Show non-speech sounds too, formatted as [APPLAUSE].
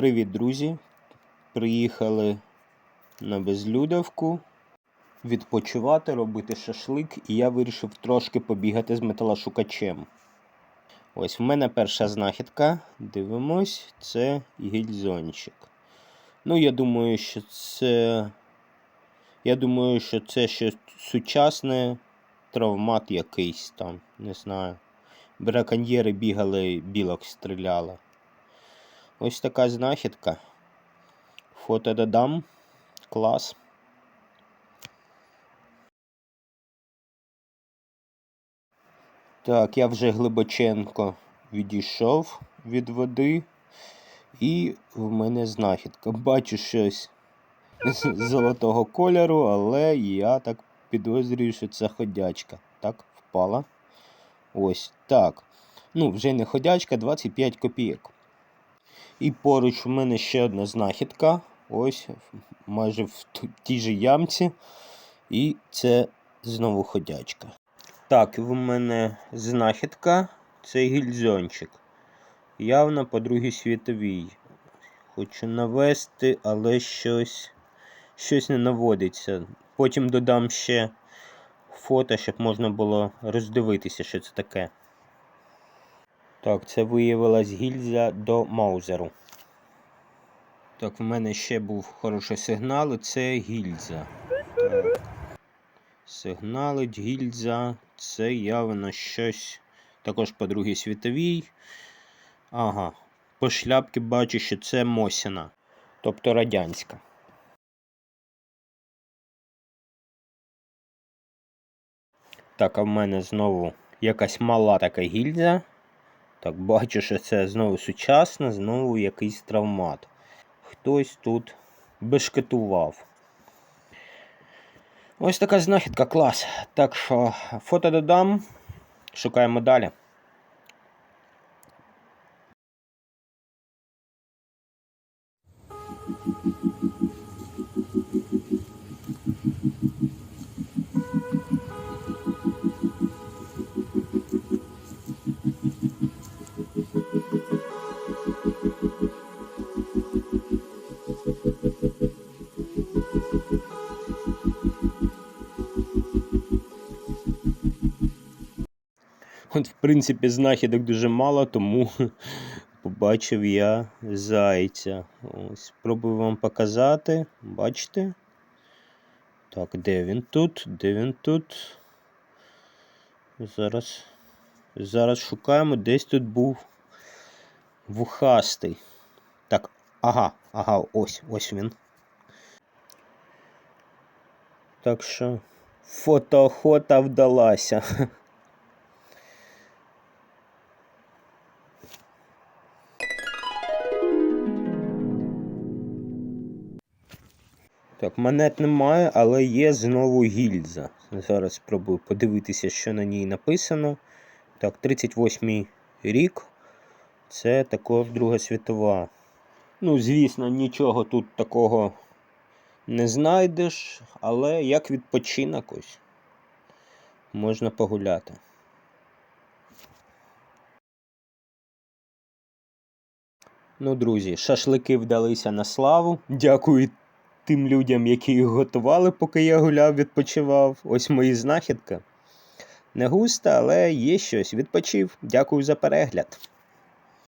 Привіт, друзі! Приїхали на безлюдовку відпочивати, робити шашлик, і я вирішив трошки побігати з металошукачем. Ось в мене перша знахідка. Дивимось, це гільзончик. Ну, я думаю, що це. Я думаю, що це ще сучасне травмат якийсь там, не знаю. Браконьєри бігали, білок стріляли. Ось така знахідка. Фото додам. Клас. Так, я вже глибоченко відійшов від води. І в мене знахідка. Бачу щось золотого кольору, але я так підозрюю, що це ходячка. Так, впала. Ось так. Ну, вже не ходячка, 25 копійок. І поруч в мене ще одна знахідка. Ось, майже в тій же ямці. І це знову ходячка. Так, в мене знахідка це гільзончик. Явно по Другій світовій. Хочу навести, але щось, щось не наводиться. Потім додам ще фото, щоб можна було роздивитися, що це таке. Так, це виявилась гільза до маузеру. Так, в мене ще був хороший сигнал, це гільза. Сигналить гільза, це явно щось також по Другій світовій. Ага. По шляпки бачу, що це Мосіна, тобто радянська. Так, а в мене знову якась мала така гільза. Так, бачу, що це знову сучасна, знову якийсь травмат. Хтось тут бешкетував. Ось така знахідка, клас. Так що фото додам. Шукаємо далі. От, в принципі, знахідок дуже мало, тому [LAUGHS] побачив я зайця. Ось, спробую вам показати. Бачите? Так, де він тут? Де він тут? Зараз. Зараз шукаємо, десь тут був вухастий. Так, ага, ага, ось, ось він. Так що фотоохота вдалася. Так, монет немає, але є знову гільза. Зараз спробую подивитися, що на ній написано. Так, 38-й рік. Це також Друга світова. Ну, звісно, нічого тут такого не знайдеш, але як відпочинок ось можна погуляти. Ну, друзі, шашлики вдалися на славу. Дякую тим людям, які їх готували, поки я гуляв, відпочивав. Ось мої знахідки. Не густо, але є щось. Відпочив. Дякую за перегляд.